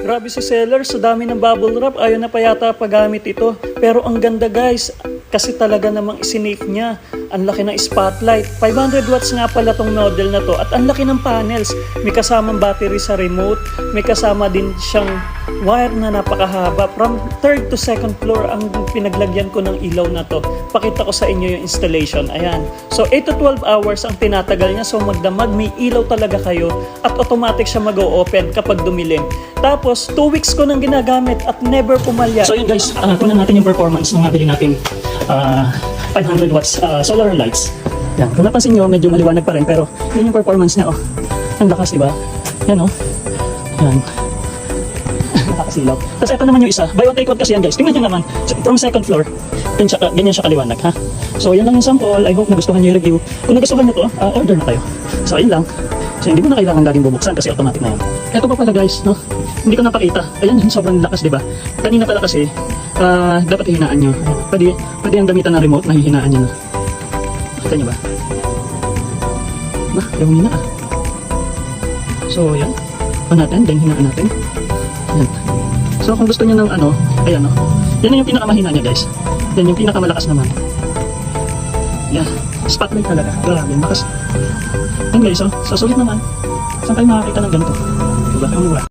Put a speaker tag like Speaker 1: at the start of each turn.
Speaker 1: Grabe si seller, sa dami ng bubble wrap, ayaw na pa yata pagamit ito. Pero ang ganda guys, kasi talaga namang isinake niya. Ang laki ng spotlight. 500 watts nga pala tong model na to at ang laki ng panels. May kasamang battery sa remote, may kasama din siyang wire na napakahaba. From third to second floor ang pinaglagyan ko ng ilaw na to. Pakita ko sa inyo yung installation. Ayan. So 8 to 12 hours ang tinatagal niya. So magdamag, may ilaw talaga kayo at automatic siya mag-o-open kapag dumilim. Tapos 2 weeks ko nang ginagamit at never pumalya.
Speaker 2: So yun guys, uh, natin yung performance ng nabili natin ah, 500 watts ah, solar lights. Yan, kung napansin nyo, medyo maliwanag pa rin pero yun yung performance niya oh. Ang lakas, di ba? Yan oh. Yan. Nakakasilaw. Tapos ito naman yung isa. By one take kasi yan guys. Tingnan nyo naman. From second floor. Siya, ganyan siya kaliwanag ha. So yan lang yung sample. I hope nagustuhan nyo yung review. Kung nagustuhan nyo to, ah, order na kayo. So ayun lang. So hindi mo na kailangan laging bubuksan kasi automatic na yan. Ito pa pala guys, no? Hindi ko napakita. Ayan, sobrang lakas, di ba? Kanina pala kasi, ah, dapat hihinaan nyo. Pwede, pwede yung gamitan ng remote na hihinaan nyo na. Kita nyo ba? Bah, yung hina ah. So, yan. On natin, then hinaan natin. Yan. So, kung gusto nyo ng ano, ayan no. Yan na yung pinakamahina niya guys. Yan yung pinakamalakas naman. Yan. Spotlight talaga. Grabe, lakas. Yan guys, oh. So, sulit naman. Saan kayo makakita ng ganito? Diba? Ang.